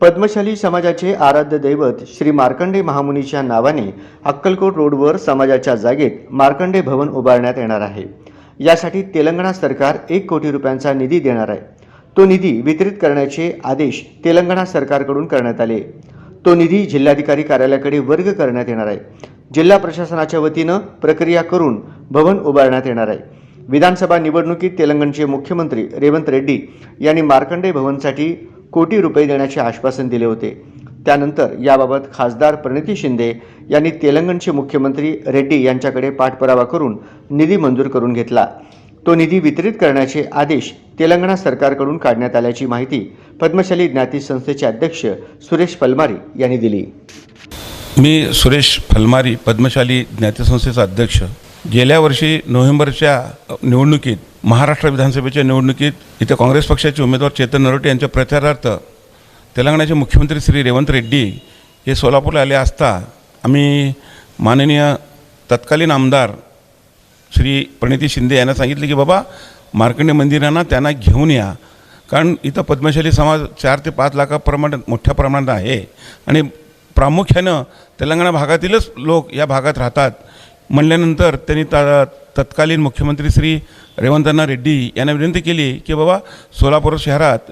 पद्मशाली समाजाचे आराध्य दैवत श्री मार्कंडे महामुनीच्या नावाने अक्कलकोट रोडवर समाजाच्या जागेत मार्कंडे भवन उभारण्यात येणार आहे. यासाठी तेलंगणा सरकार एक कोटी रुपयांचा निधी देणार आहे. तो निधी वितरित करण्याचे आदेश तेलंगणा सरकारकडून करण्यात आले. तो निधी जिल्हाधिकारी कार्यालयाकडे वर्ग करण्यात येणार आहे. जिल्हा प्रशासनाच्या वतीनं प्रक्रिया करून भवन उभारण्यात येणार आहे. विधानसभा निवडणुकीत तेलंगणचे मुख्यमंत्री रेवंत रेड्डी यांनी मार्कंडे भवनसाठी कोटी रुपये देण्याचे आश्वासन दिले होते. त्यानंतर याबाबत खासदार प्रणिती शिंदे यांनी तेलंगणचे मुख्यमंत्री रेड्डी यांच्याकडे पाठपुरावा करून निधी मंजूर करून घेतला. तो निधी वितरित करण्याचे आदेश तेलंगणा सरकारकडून काढण्यात आल्याची माहिती पद्मशाली ज्ञाती संस्थेचे अध्यक्ष सुरेश फलमारी यांनी दिली. मी सुरेश फलमारी पद्मशाली ज्ञातीसंस्थेचा अध्यक्ष. गेल्या वर्षी नोव्हेंबरच्या निवडणुकीत महाराष्ट्र विधानसभेच्या निवडणुकीत इथे काँग्रेस पक्षाचे उमेदवार चेतन नरोटे यांच्या प्रचारार्थ तेलंगणाचे मुख्यमंत्री श्री रेवंत रेड्डी हे सोलापूरला आले असता आम्ही माननीय तत्कालीन आमदार श्री प्रणिती शिंदे यांना सांगितले की बाबा मार्कंडे मंदिरांना त्यांना घेऊन या. कारण इथं पद्मशाली समाज चार ते पाच लाखाप्रमाणात मोठ्या प्रमाणात आहे. आणि प्रामुख्यानं तेलंगणा भागातीलच लोक या भागात राहतात. म्हणल्यानंतर त्यांनी ता तत्कालीन मुख्यमंत्री श्री रेवंतनाथ रेड्डी यांना विनंती केली की बाबा सोलापूर शहरात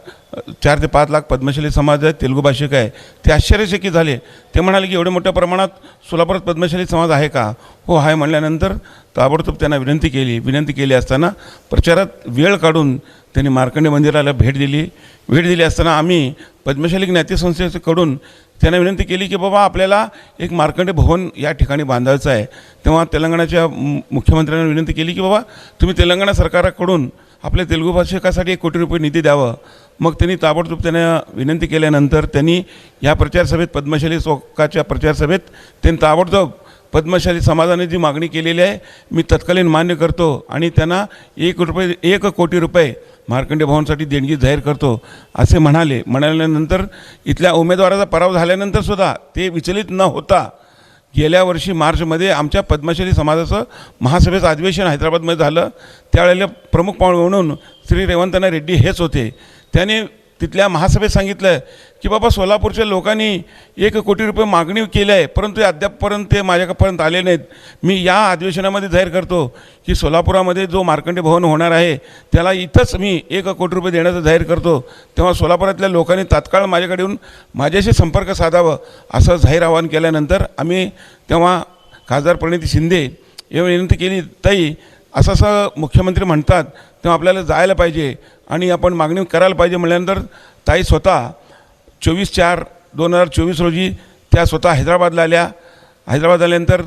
चार ते पाच लाख पद्मशाली समाज आहे तेलुगू भाषिक आहे ते आश्चर्यचकित झाले. ते म्हणाले की एवढ्या मोठ्या प्रमाणात सोलापुरात पद्मशाली समाज आहे का? हो आहे म्हणल्यानंतर ताबडतोब त्यांना विनंती केली. विनंती केली असताना प्रचारात वेळ काढून त्यांनी मार्कंडे मंदिराला भेट दिली. भेट दिली असताना आम्ही पद्मशाली ज्ञातीसंस्थेकडून त्यांना विनंती केली की बाबा आपल्याला एक मार्कंडे भवन या ठिकाणी बांधायचं आहे. तेव्हा तेलंगणाच्या मुख्यमंत्र्यांना विनंती केली की बाबा तुम्ही तेलंगणा सरकारकडून आपल्या तेलुगू भाषिकासाठी एक कोटी रुपये निधी द्यावं. मग त्यांनी ताबडतोब त्यांना विनंती केल्यानंतर त्यांनी या प्रचारसभेत पद्मशाली चौकाच्या प्रचारसभेत त्यांनी ताबडतोब पद्मशाली समाजाने जी मागणी केलेली आहे मी तत्कालीन मान्य करतो आणि त्यांना एक रुपये एक कोटी रुपये मार्कंडे भवनसाठी देणगी जाहीर करतो असे म्हणाले. म्हणाल्यानंतर इथल्या उमेदवाराचा पराव झाल्यानंतर सुद्धा ते विचलित न होता गेल्या वर्षी मार्चमध्ये आमच्या पद्मश्री समाजाचं महासभेचं अधिवेशन हैदराबादमध्ये झालं. त्यावेळेला प्रमुख पाहुणे म्हणून श्री रेवंतना रेड्डी हेच होते. त्याने तिथल्या महासभेत सांगितलं की बाबा सोलापूरच्या लोकांनी एक कोटी रुपये मागणी केली आहे परंतु अद्यापपर्यंत ते माझ्यापर्यंत आले नाहीत. मी या अधिवेशनामध्ये जाहीर करतो की सोलापुरामध्ये जो मार्कंडे भवन होणार आहे त्याला इथंच मी एक कोटी रुपये देण्याचं जाहीर करतो. तेव्हा सोलापुरातल्या लोकांनी तात्काळ माझ्याकडे येऊन माझ्याशी संपर्क साधावं असं जाहीर आवाहन केल्यानंतर आम्ही तेव्हा खासदार प्रणिती शिंदे या विनंती केली ताई असं असं मुख्यमंत्री म्हणतात तेव्हा आपल्याला जायला पाहिजे आणि आपण मागणी करायला पाहिजे म्हटल्यानंतर ताई स्वतः चोवीस चार दोन हजार चोवीस रोजी त्या स्वतः हैदराबादला आल्या. हैदराबाद आल्यानंतर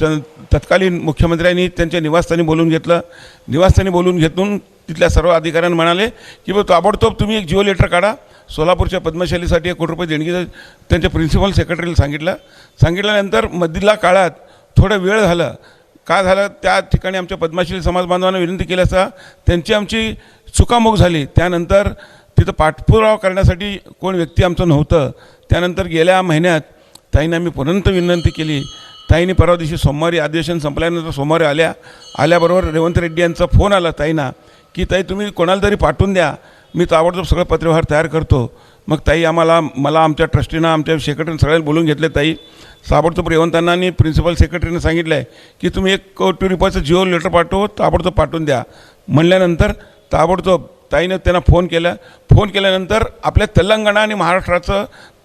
च तत्कालीन मुख्यमंत्र्यांनी त्यांच्या निवासस्थानी बोलून घेतलं. निवासस्थानी बोलून घेतून तिथल्या सर्व अधिकाऱ्यांना म्हणाले की बा ताबडतोब तुम्ही एक जिओ लेटर काढा. सोलापूरच्या पद्मशालीसाठी एक कोटी रुपये देणगी त्यांच्या प्रिन्सिपल सेक्रेटरीला सांगितलं. सांगितल्यानंतर मधीला काळात थोडं वेळ झालं. काय झालं? त्या ठिकाणी आमच्या पद्माश्री समाज बांधवांना विनंती केली असता त्यांची आमची चुकामोग झाली. त्यानंतर तिथं पाठपुरावा करण्यासाठी कोण व्यक्ती आमचं नव्हतं त्यानंतर गेल्या महिन्यात ताईने आम्ही पुनंत विनंती केली. ताईने परवा दिवशी सोमवारी अधिवेशन संपल्यानंतर सोमवारी आल्या. आल्याबरोबर रेवंत रेड्डी यांचा फोन आला ताईना की ताई तुम्ही कोणाला तरी पाठवून द्या. मी ताबडतोब सगळं पत्रव्यवहार तयार करतो. मग ताई आम्हाला मला आमच्या ट्रस्टीनं आमच्या सेक्रेटरी सगळ्यांना बोलून घेतले ताई ताबडतोब रेवंतांना आणि प्रिन्सिपल सेक्रेटरीने सांगितलं आहे की तुम्ही एक कोटी रुपयाचं जिओ लेटर पाठवू ताबडतोब पाठवून द्या. म्हणल्यानंतर ताबडतोब ताईनं त्यांना फोन केला. फोन केल्यानंतर आपल्या तेलंगणा आणि महाराष्ट्राचं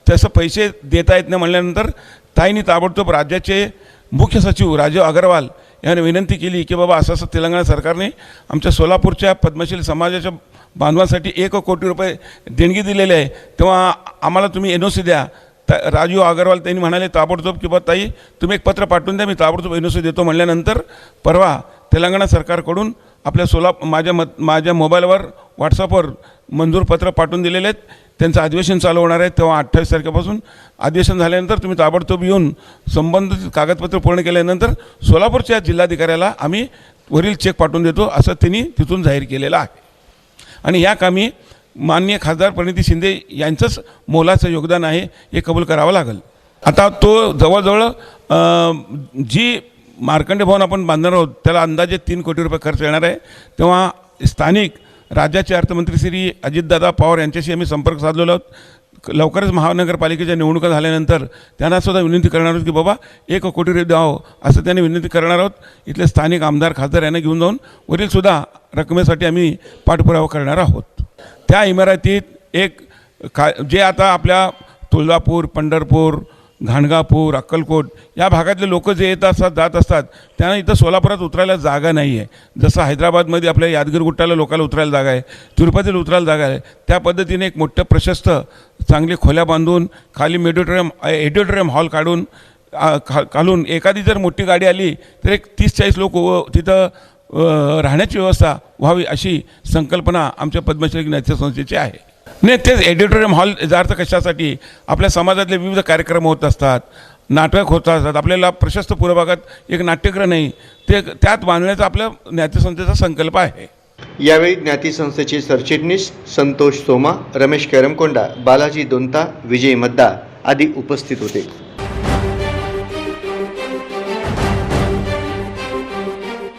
तसं पैसे देता येत नाही म्हणल्यानंतर ताईंनी ताबडतोब राज्याचे मुख्य सचिव राजीव अग्रवाल यांनी विनंती केली की बाबा असं असं तेलंगणा सरकारने आमच्या सोलापूरच्या पद्मशील समाजाच्या बांधवांसाठी एक कोटी रुपये देणगी दिलेली आहे. तेव्हा आम्हाला तुम्ही एन ओ सी द्या. त राजू अगरवाल त्यांनी म्हणाले ताबडतोब की बा ताई तुम्ही एक पत्र पाठवून द्या मी ताबडतोब एन देतो. म्हणल्यानंतर परवा तेलंगणा सरकारकडून आपल्या सोला माझ्या मत माझ्या मोबाईलवर व्हॉट्सअपवर मंजूर पत्र पाठवून दिलेले आहेत. त्यांचं अधिवेशन चालू होणार आहे तेव्हा अठ्ठावीस तारखेपासून. अधिवेशन झाल्यानंतर तुम्ही ताबडतोब येऊन संबंधित कागदपत्र पूर्ण केल्यानंतर सोलापूरच्या जिल्हाधिकाऱ्याला आम्ही वरील चेक पाठवून देतो असं त्यांनी तिथून जाहीर केलेलं आहे. आणि या कामी माननीय खासदार प्रणिती शिंदे यांचंच मोलाचं योगदान आहे हे कबूल करावं लागेल. आता तो जवळजवळ जी मार्कंडे भवन आपण बांधणार आहोत त्याला अंदाजे तीन कोटी रुपये खर्च येणार आहे. तेव्हा स्थानिक राज्याचे अर्थमंत्री श्री अजितदादा पवार यांच्याशी आम्ही संपर्क साधलेलो आहोत. लवकरच महानगरपालिकेच्या निवडणुका झाल्यानंतर त्यांना सुद्धा विनंती करणार आहोत की बाबा एक कोटी रुपये द्यावं असं त्यांनी विनंती करणार आहोत. इथले स्थानिक आमदार खासदार यांना घेऊन जाऊन वरीलसुद्धा रकमेसाठी आम्ही पाठपुरावा करणार आहोत. त्या इमारतीत एक का जे आता आपल्या तुळजापूर पंढरपूर घाणगापूर अक्कलकोट या भागातले लोक जे येत असतात जात असतात त्यांना इथं सोलापुरात उतरायला जागा नाही आहे जसं हैदराबादमध्ये आपल्या यादगीर गुट्टाला लोकांना उतरायला जागा आहे तिरुपतीला उतरायला जागा आहे त्या पद्धतीने एक मोठं प्रशस्त चांगली खोल्या बांधून खाली मेडिटोरियम एडिटोरियम हॉल काढून खालून खा एखादी जर मोठी गाडी आली तर एक तीस चाळीस लोक तिथं राहण्याची व्यवस्था व्हावी अशी संकल्पना आमच्या पद्मश्री नाट्य संस्थेची आहे. नाही तेच एडिटोरियम हॉल याचा अर्थ कशासाठी? आपल्या समाजातले विविध कार्यक्रम होत असतात नाटक होत असतात आपल्याला प्रशस्त पूर्वभागात एक नाट्यग्रह नाही ते त्यात बांधण्याचा आपल्या ज्ञातीसंस्थेचा संकल्प आहे. यावेळी ज्ञातीसंस्थेचे सरचिटणीस संतोष सोमा रमेश करमकोंडा बालाजी दोंता विजय मद्दा आदी उपस्थित होते.